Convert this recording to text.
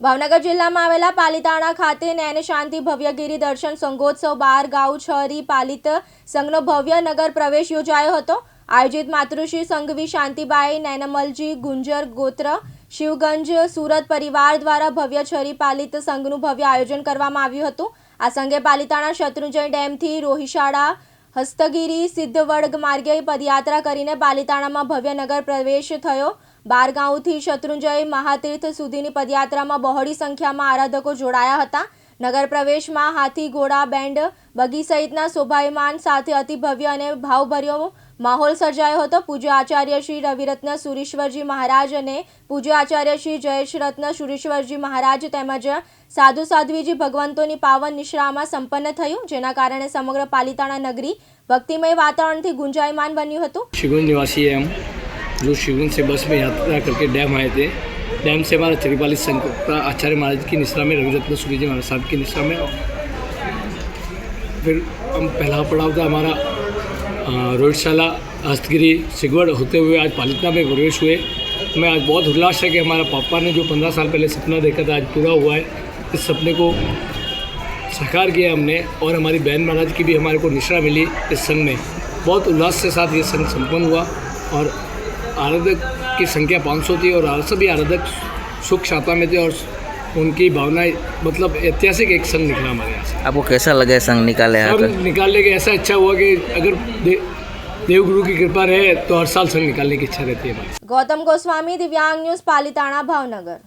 ભાવનગર જિલ્લામાં આવેલા પાલિતાણા ખાતે નૈન શાંતિ ભવ્યગીરી દર્શન સંગોત્સવ બાર ગાઉ છરી પાલિત સંઘનો ભવ્ય નગર પ્રવેશ યોજાયો હતો. આયોજિત માતૃશ્રી સંઘવી શાંતિબાઈ નૈનમલજી ગુંજર, ગોત્ર, શિવગંજ, સુરત પરિવાર દ્વારા ભવ્ય છરી પાલિત સંઘનું ભવ્ય આયોજન કરવામાં આવ્યું હતું. આ સંઘે પાલિતાણા શત્રુંજય ડેમથી રોહિશાળા, હસ્તગીરી સિદ્ધવડ માર્ગે પદયાત્રા કરીને પાલિતાણામાં ભવ્ય નગર પ્રવેશ થયો. બારગાંવથી શત્રુંજય મહાતીર્થ સુધીની પદયાત્રામાં બહોળી સંખ્યામાં આરાધકો જોડાયા હતા. નગર પ્રવેશમાં હાથી, ઘોડા બેન્ડ બગી સહિતના શોભાયમાન સાથે અતિભવ્ય અને ભાવભર્યો માહોલ સર્જાયો હતો. પૂજ્ય આચાર્ય શ્રી રવિરત્ન સુરેશ્વરજી મહારાજ અને પૂજ્ય આચાર્ય શ્રી જયેશ રત્ન સુરેશ્વરજી મહારાજ તેમજ સાધુ સાધ્વીજી ભગવંતોની પાવન નિશ્રામાં સંપન્ન થયું, જેના કારણે સમગ્ર પાલિતાણા નગરી ભક્તિમય વાતાવરણથી ગુંજાયમાન બન્યું હતું. जो शिवगंज से बस में यात्रा करके डैम आए थे, डैम से हमारा चरीपाली संघ का आचार्य महाराज की निश्रा में रविरत्न सूर्य जी महाराज साहब की निश्रा में। फिर हम पहला पड़ाव था हमारा रोहितशाला, हस्तगिरी, सिगवड़ होते हुए आज पालितना में प्रवेश हुए। हमें आज बहुत उल्लास है कि हमारा पापा ने जो पंद्रह साल पहले सपना देखा था, आज पूरा हुआ है। इस सपने को साकार किया हमने और हमारी बहन महाराज की भी हमारे को निश्रा मिली इस संघ में। बहुत उल्लास के साथ ये संघ संपन्न हुआ और आराधक की संख्या 500 थी और सभी आराधक सुख छाता में थे और उनकी भावनाएँ मतलब ऐतिहासिक एक संघ निकला हमारे यहाँ आपको कैसा लगा संघ निकाले संघ निकालने के ऐसा अच्छा हुआ कि अगर दे, देवगुरु की कृपा रहे तो हर साल संघ निकालने की इच्छा रहती है गौतम गोस्वामी दिव्यांग न्यूज़ पालीताना भावनगर।